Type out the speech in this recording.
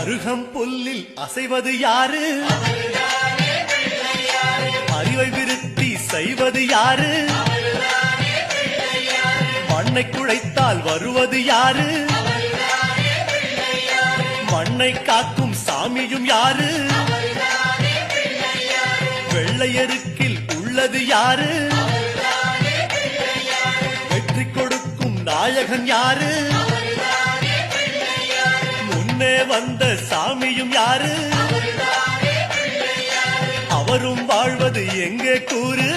அருகம் புல்லில் அசைவது யாரு? அறிவை விருத்தி செய்வது யாரு? மண்ணை குழைத்தால் வருவது யாரு? மண்ணை காக்கும் சாமியும் யாரு? வெள்ளையருக்கில் உள்ளது யாரு? வெற்றி கொடுக்கும் நாயகன் யாரு? வந்த சாமியும் யாரு? அவரும் வாழ்வது எங்கே கூறு?